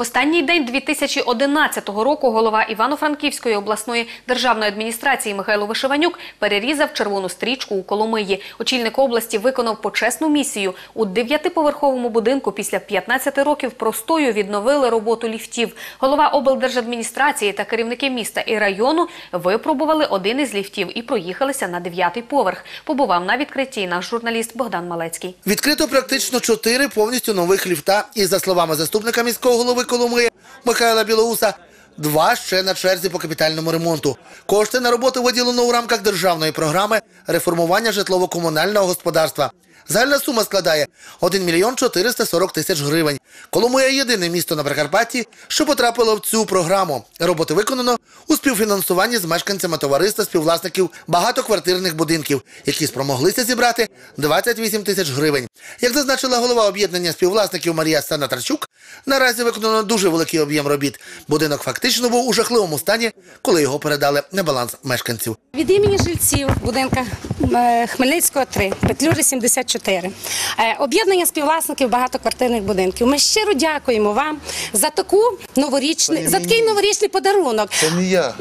Останній день 2011 року голова Івано-Франківської обласної державної адміністрації Михайло Вишиванюк перерізав червону стрічку у Коломиї. Очільник області виконав почесну місію. У дев'ятиповерховому будинку після 15 років простою відновили роботу ліфтів. Голова облдержадміністрації та керівники міста і району випробували один із ліфтів і проїхалися на дев'ятий поверх. Побував на відкритті наш журналіст Богдан Малецький. Відкрито практично чотири повністю нових ліфта. І за словами заступника міського голови Коломиї Михайла Білоуса, два ще на черзі по капітальному ремонту. Кошти на роботу виділено у рамках державної програми реформування житлово-комунального господарства. Загальна сума складає 1 мільйон 440 тисяч гривень. Коломия – єдине місто на Прикарпатті, що потрапило в цю програму. Роботи виконано у співфінансуванні з мешканцями товариства співвласників багатоквартирних будинків, які спромоглися зібрати 28 тисяч гривень. Як зазначила голова об'єднання співвласників Марія Санатарчук, наразі виконано дуже великий об'єм робіт. Будинок фактично був у жахливому стані, коли його передали на баланс мешканців. Від імені жильців будинка е, Хмельницького 3, Петлюри 74, е, об'єднання співвласників багатоквартирних будинків. Ми щиро дякуємо вам за таку новорічний, за такий новорічний подарунок. Це не я.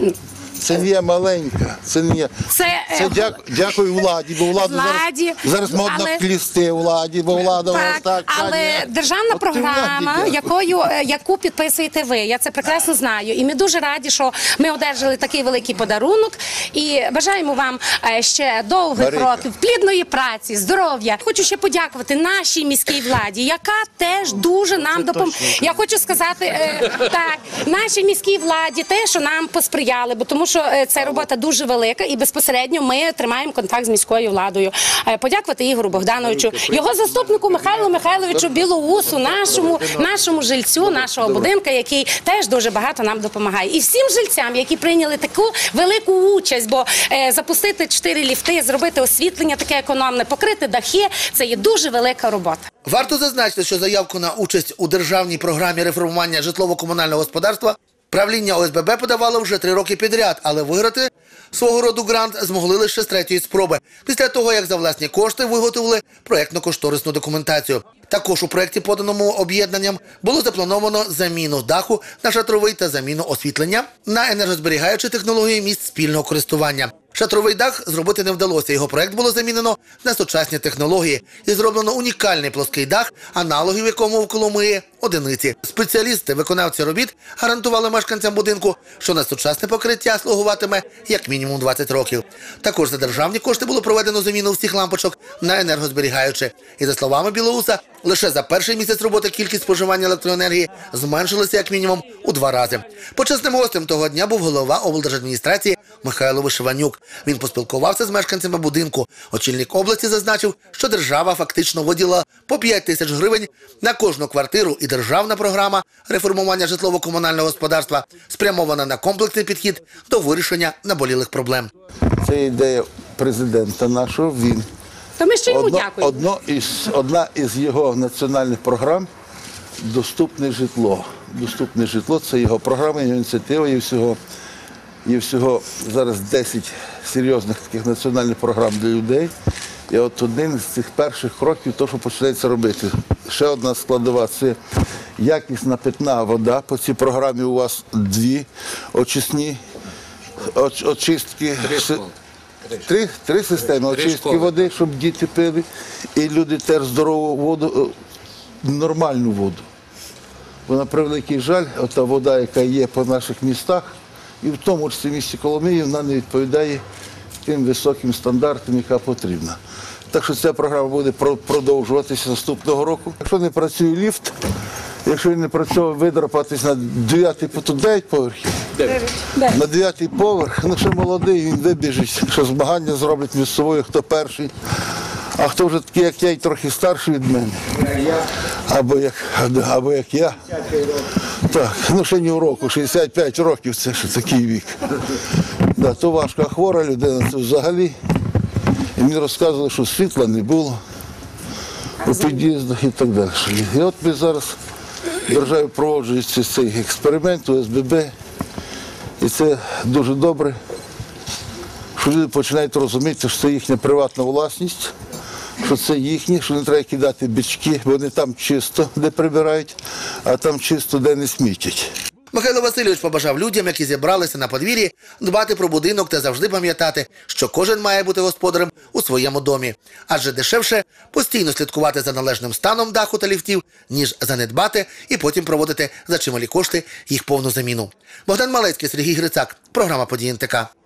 Це не я маленька. Це не я. Це, Це е, дяк, дякую владі, бо влада Владі, зараз, зараз модно але- клісти владі, бо влада у нас Так, так. але та державна От ти владі програма, якою е, яку підписуєте ви, я це прекрасно знаю. І ми дуже раді, що ми одержали такий великий подарунок. І бажаємо вам е, ще довгих Марійка. років, плідної праці, здоров'я. Хочу ще подякувати нашій міській владі, яка теж дуже нам допомогла. Я хочу сказати так, нашій міській владі, те, що нам посприяли, бо тому що е, ця робота дуже велика, і безпосередньо ми тримаємо контакт з міською владою. Е, Подякувати Ігору Богдановичу, його заступнику Михайлу Михайловичу Білоусу, нашому нашому жильцю, нашого будинка, який теж дуже багато нам допомагає. І всім жильцям, які прийняли таку велику участь, бо е, запустити чотири ліфти, зробити освітлення таке економне, покрити дахи це є дуже велика робота. Варто зазначити, що заявку на участь у державній програмі реформування житлово-комунального господарства правління ОСББ подавало вже три роки підряд, але виграти свого роду грант змогли лише з третьої спроби, після того як за власні кошти виготовили проєктно-кошторисну документацію. Також у проєкті, поданому об'єднанням, було заплановано заміну даху на шатровий та заміну освітлення на енергозберігаючі технології місць спільного користування. Шатровий дах зробити не вдалося. Його проект було замінено на сучасні технології і зроблено унікальний плоский дах, аналогів якому в Коломиї одиниці. Спеціалісти, виконавці робіт гарантували мешканцям будинку, що на сучасне покриття слугуватиме як мінімум 20 років. Також за державні кошти було проведено заміну всіх лампочок на енергозберігаючі. І за словами Білоуса, лише за перший місяць роботи кількість споживання електроенергії зменшилася як мінімум у два рази. Почесним гостем того дня був голова облдержадміністрації Михайло Вишиванюк. Він поспілкувався з мешканцями будинку. Очільник області зазначив, що держава фактично виділила по 5 тисяч гривень на кожну квартиру, і державна програма реформування житлово-комунального господарства спрямована на комплексний підхід до вирішення наболілих проблем. Це ідея президента нашого. Він То ми ще йому одно, дякуємо. одно із, одна із його національних програм доступне житло. Доступне житло це його програма, його ініціатива. Є всього, є всього зараз 10 серйозних таких національних програм для людей. І от один з цих перших кроків, то, що починається робити. Ще одна складова це якісна питна вода. По цій програмі у вас дві очисні оч- очистки. Три, три системи очистки води, щоб діти пили, і люди теж здорову воду, е, нормальну воду. Бо на превеликий жаль, ота вода, яка є по наших містах, і в тому числі в місті Коломиї, вона не відповідає тим високим стандартам, яка потрібна. Так що ця програма буде про- продовжуватися наступного року. Якщо не працює ліфт, якщо він не працює видрапатись на 9 тут 9 поверхів. На дев'ятий поверх, ну ще молодий, він вибіжить, що змагання зроблять між собою, хто перший. А хто вже такий, як я, і трохи старший від мене. Або як, або як я. Так, ну ще ні року, 65 років це ще такий вік. Да, то важка хвора людина, це взагалі. І мені розказували, що світла не було у під'їздах і так далі. І от ми зараз державі проводжується цей експеримент ОСББ. І це дуже добре, що люди починають розуміти, що це їхня приватна власність, що це їхнє, що не треба кидати бички, вони там чисто, де прибирають, а там чисто де не смітять. Михайло Васильович побажав людям, які зібралися на подвір'ї, дбати про будинок та завжди пам'ятати, що кожен має бути господарем у своєму домі. Адже дешевше постійно слідкувати за належним станом даху та ліфтів, ніж занедбати і потім проводити за чималі кошти їх повну заміну. Богдан Малецький, Сергій Грицак, програма «Події НТК».